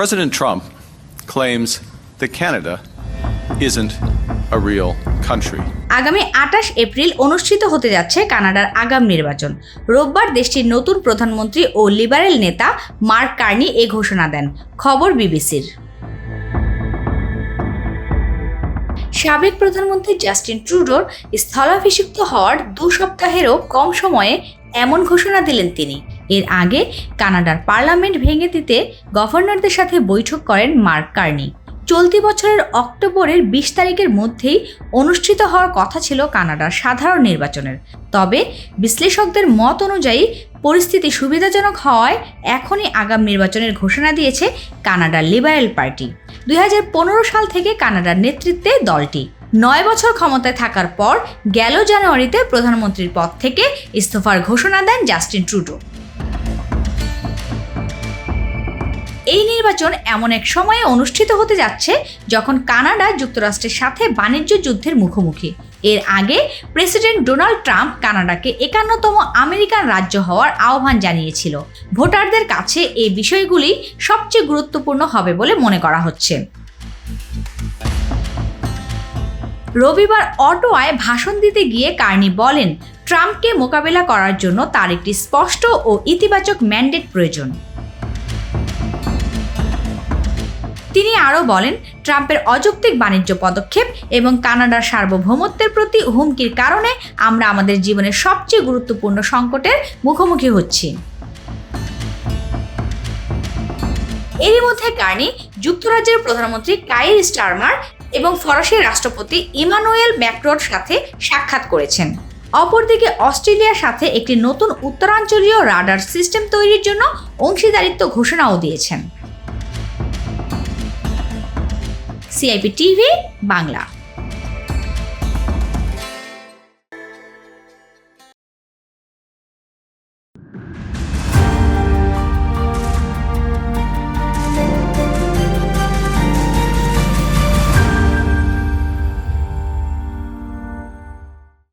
President Trump claims that Canada isn't a real country. আগামী আটাশ April অনুষ্ঠিত হতে যাচ্ছে কানাডার আগাম নির্বাচন। রোববার দেশটির নতুন প্রধানমন্ত্রী ও লিবারেল নেতা মার্ক কার্নি এ ঘোষণা দেন। খবর বিবিসির। সাবেক প্রধানমন্ত্রী জাস্টিন ট্রুডোর স্থলাভিষিক্ত হওয়ার দু সপ্তাহেরও কম সময়ে এমন ঘোষণা দিলেন তিনি। এর আগে কানাডার পার্লামেন্ট ভেঙে দিতে গভর্নরদের সাথে বৈঠক করেন মার্ক কার্নি। চলতি বছরের অক্টোবরের বিশ তারিখের মধ্যেই অনুষ্ঠিত হওয়ার কথা ছিল কানাডার সাধারণ নির্বাচনের। তবে বিশ্লেষকদের মত অনুযায়ী পরিস্থিতি সুবিধাজনক হওয়ায় এখনই আগাম নির্বাচনের ঘোষণা দিয়েছে কানাডার লিবারেল পার্টি। দুই হাজার পনেরো সাল থেকে কানাডার নেতৃত্বে দলটি। নয় বছর ক্ষমতায় থাকার পর গেল জানুয়ারিতে প্রধানমন্ত্রীর পদ থেকে ইস্তফার ঘোষণা দেন জাস্টিন ট্রুডো। এই নির্বাচন এমন এক সময়ে অনুষ্ঠিত হতে যাচ্ছে যখন কানাডা যুক্তরাষ্ট্রের সাথে বাণিজ্য যুদ্ধের মুখোমুখি। এর আগে প্রেসিডেন্ট ডোনাল্ড ট্রাম্প কানাডাকে একান্নতম আমেরিকান রাজ্য হওয়ার আহ্বান জানিয়েছিল। ভোটারদের কাছে এই বিষয়গুলি সবচেয়ে গুরুত্বপূর্ণ হবে বলে মনে করা হচ্ছে। রবিবার অটোয়ায় ভাষণ দিতে গিয়ে কার্নি বলেন, ট্রাম্পকে মোকাবেলা করার জন্য তার একটি স্পষ্ট ও ইতিবাচক ম্যান্ডেট প্রয়োজন। তিনি আরও বলেন, ট্রাম্পের অযৌক্তিক বাণিজ্য পদক্ষেপ এবং কানাডার সার্বভৌমত্বের প্রতি হুমকির কারণে আমরা আমাদের জীবনের সবচেয়ে গুরুত্বপূর্ণ সংকটের মুখোমুখি হচ্ছি। এরই মধ্যে কার্নি যুক্তরাজ্যের প্রধানমন্ত্রী কাইর স্টারমার এবং ফরাসি রাষ্ট্রপতি ইমানুয়েল ম্যাক্রোর সাথে সাক্ষাৎ করেছেন। অপরদিকে অস্ট্রেলিয়ার সাথে একটি নতুন উত্তরাঞ্চলীয় রাডার সিস্টেম তৈরির জন্য অংশীদারিত্ব ঘোষণাও দিয়েছেন। CIP TV Bangla